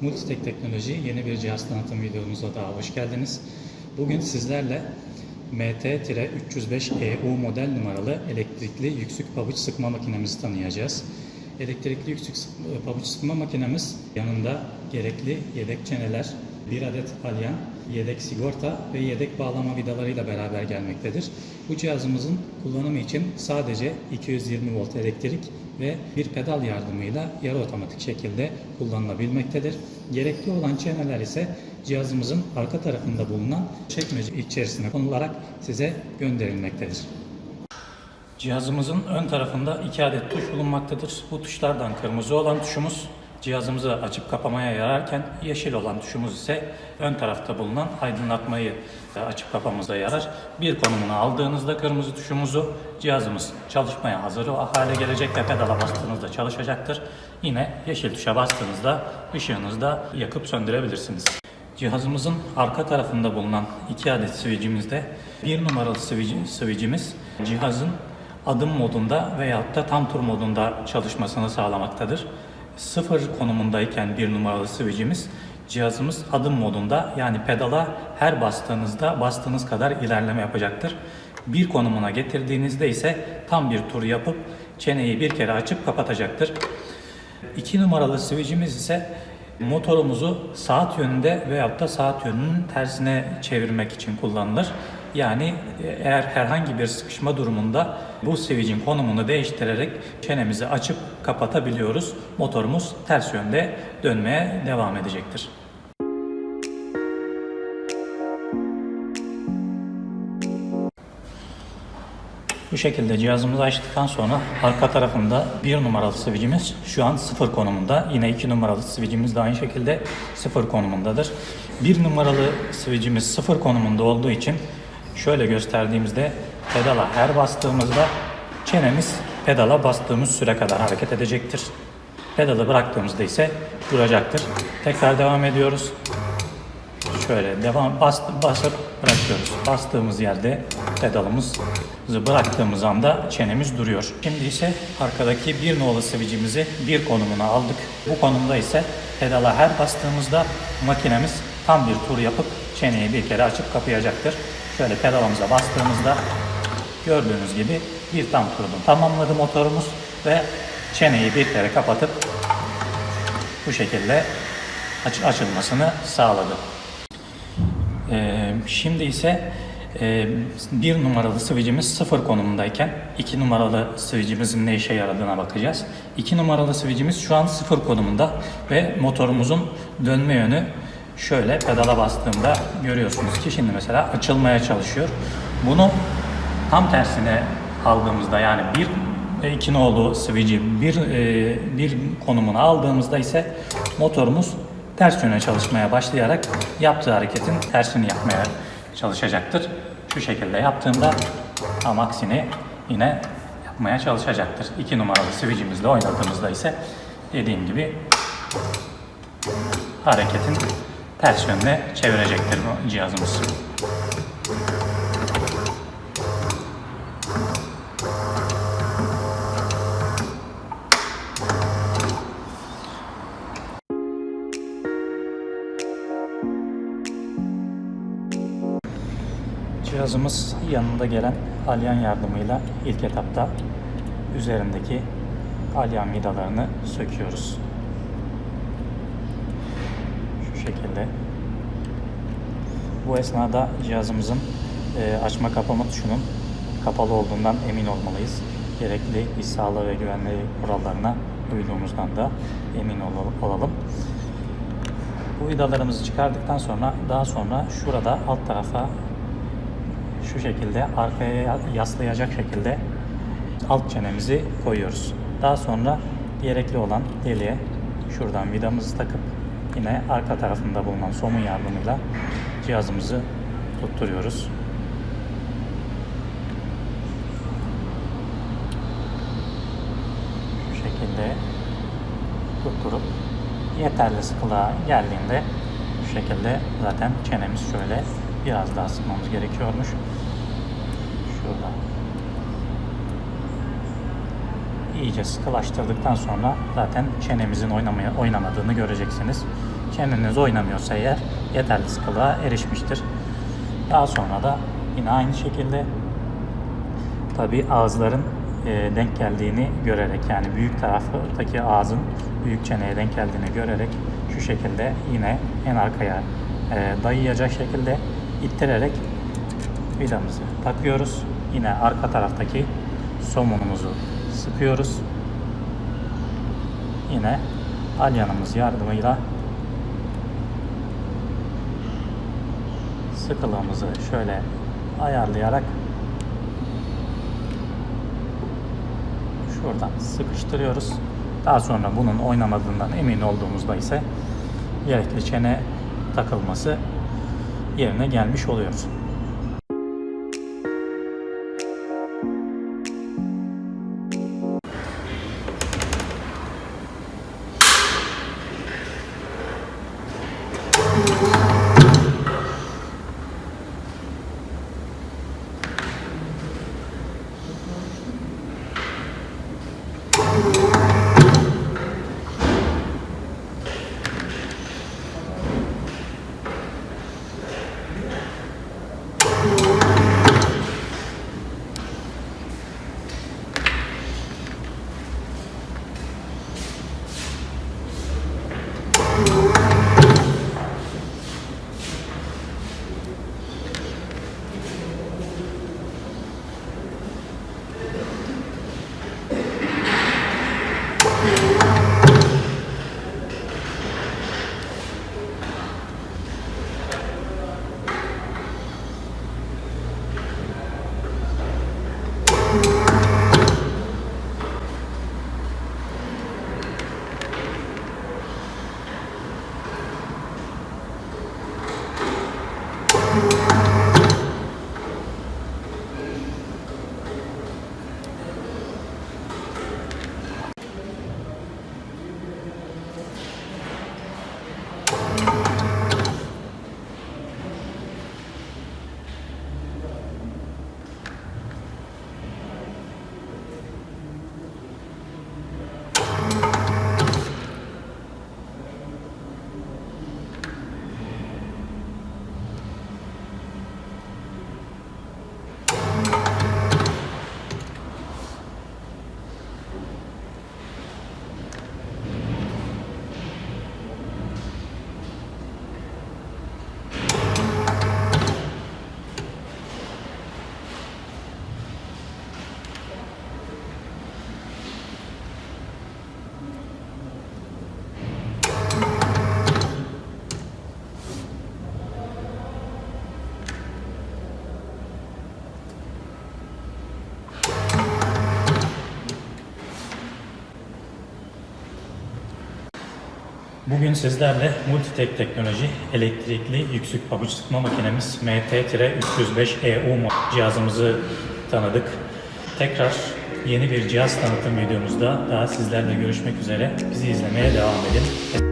Multitek Teknoloji yeni bir cihaz tanıtım videomuza daha hoş geldiniz. Bugün sizlerle MT-305EU E model numaralı elektrikli yüksük pabuç sıkma makinemizi tanıyacağız. Elektrikli yüksük sık- pabuç sıkma makinemiz yanında gerekli yedek çeneler, bir adet alyan, yedek sigorta ve yedek bağlama vidalarıyla beraber gelmektedir. Bu cihazımızın kullanımı için sadece 220 volt elektrik ve bir pedal yardımıyla yarı otomatik şekilde kullanılabilmektedir. Gerekli olan çeneler ise cihazımızın arka tarafında bulunan çekmece içerisine konularak size gönderilmektedir. Cihazımızın ön tarafında iki adet tuş bulunmaktadır. Bu tuşlardan kırmızı olan tuşumuz cihazımızı açıp kapamaya yararken yeşil olan tuşumuz ise ön tarafta bulunan aydınlatmayı açıp kapamıza yarar. Bir konumuna aldığınızda kırmızı tuşumuzu cihazımız çalışmaya hazır hale gelecek ve pedala bastığınızda çalışacaktır. Yine yeşil tuşa bastığınızda ışığınızı da yakıp söndürebilirsiniz. Cihazımızın arka tarafında bulunan iki adet switch'imizde bir numaralı switch- switch'imiz cihazın adım modunda veyahut da tam tur modunda çalışmasını sağlamaktadır. Sıfır konumundayken bir numaralı switch'imiz cihazımız adım modunda yani pedala her bastığınızda bastığınız kadar ilerleme yapacaktır. Bir konumuna getirdiğinizde ise tam bir tur yapıp çeneyi bir kere açıp kapatacaktır. İki numaralı switch'imiz ise motorumuzu saat yönünde veyahut da saat yönünün tersine çevirmek için kullanılır. Yani e, eğer herhangi bir sıkışma durumunda bu switch'in konumunu değiştirerek çenemizi açıp kapatabiliyoruz. Motorumuz ters yönde dönmeye devam edecektir. Bu şekilde cihazımızı açtıktan sonra arka tarafında bir numaralı switch'imiz şu an sıfır konumunda. Yine iki numaralı switch'imiz de aynı şekilde sıfır konumundadır. Bir numaralı switch'imiz sıfır konumunda olduğu için şöyle gösterdiğimizde pedala her bastığımızda çenemiz pedala bastığımız süre kadar hareket edecektir. Pedalı bıraktığımızda ise duracaktır. Tekrar devam ediyoruz. Şöyle devam bas, basıp bırakıyoruz. Bastığımız yerde pedalımızı bıraktığımız anda çenemiz duruyor. Şimdi ise arkadaki bir nolu switch'imizi bir konumuna aldık. Bu konumda ise pedala her bastığımızda makinemiz tam bir tur yapıp çeneyi bir kere açıp kapayacaktır. Şöyle pedalımıza bastığımızda gördüğünüz gibi bir tam turunu tamamladı motorumuz ve çeneyi bir kere kapatıp bu şekilde aç- açılmasını sağladı. Ee, şimdi ise e, bir numaralı switch'imiz sıfır konumundayken iki numaralı switch'imizin ne işe yaradığına bakacağız. İki numaralı switch'imiz şu an sıfır konumunda ve motorumuzun dönme yönü şöyle pedala bastığımda görüyorsunuz ki şimdi mesela açılmaya çalışıyor. Bunu tam tersine aldığımızda yani bir ve iki nolu switch'i bir, e, bir konumuna aldığımızda ise motorumuz ters yöne çalışmaya başlayarak yaptığı hareketin tersini yapmaya çalışacaktır. Şu şekilde yaptığında tam aksini yine yapmaya çalışacaktır. 2 numaralı switch'imizle oynadığımızda ise dediğim gibi hareketin ters yönde çevirecektir bu cihazımız. Cihazımız yanında gelen alyan yardımıyla ilk etapta üzerindeki alyan vidalarını söküyoruz. Şu şekilde. Bu esnada cihazımızın e, açma kapama tuşunun kapalı olduğundan emin olmalıyız. Gerekli iş sağlığı ve güvenliği kurallarına uyduğumuzdan da emin ol- olalım. Bu vidalarımızı çıkardıktan sonra daha sonra şurada alt tarafa şu şekilde arkaya yaslayacak şekilde alt çenemizi koyuyoruz. Daha sonra gerekli olan deliğe şuradan vidamızı takıp yine arka tarafında bulunan somun yardımıyla cihazımızı tutturuyoruz. Şu şekilde tutturup yeterli sıkılığa geldiğinde şu şekilde zaten çenemiz şöyle biraz daha sıkmamız gerekiyormuş. Şurada. İyice sıkılaştırdıktan sonra zaten çenemizin oynamaya, oynamadığını göreceksiniz. Çeneniz oynamıyorsa eğer yeterli sıkılığa erişmiştir. Daha sonra da yine aynı şekilde tabi ağızların e, denk geldiğini görerek yani büyük taraftaki ağzın büyük çeneye denk geldiğini görerek şu şekilde yine en arkaya e, dayayacak şekilde ittirerek vidamızı takıyoruz. Yine arka taraftaki somunumuzu sıkıyoruz. Yine alyanımız yardımıyla sıkılığımızı şöyle ayarlayarak şuradan sıkıştırıyoruz. Daha sonra bunun oynamadığından emin olduğumuzda ise gerekli çene takılması yerine gelmiş oluyoruz. Bugün sizlerle Multitek Teknoloji elektrikli yüksek pabuç sıkma makinemiz MT-305EU mo- cihazımızı tanıdık. Tekrar yeni bir cihaz tanıtım videomuzda daha sizlerle görüşmek üzere. Bizi izlemeye devam edin.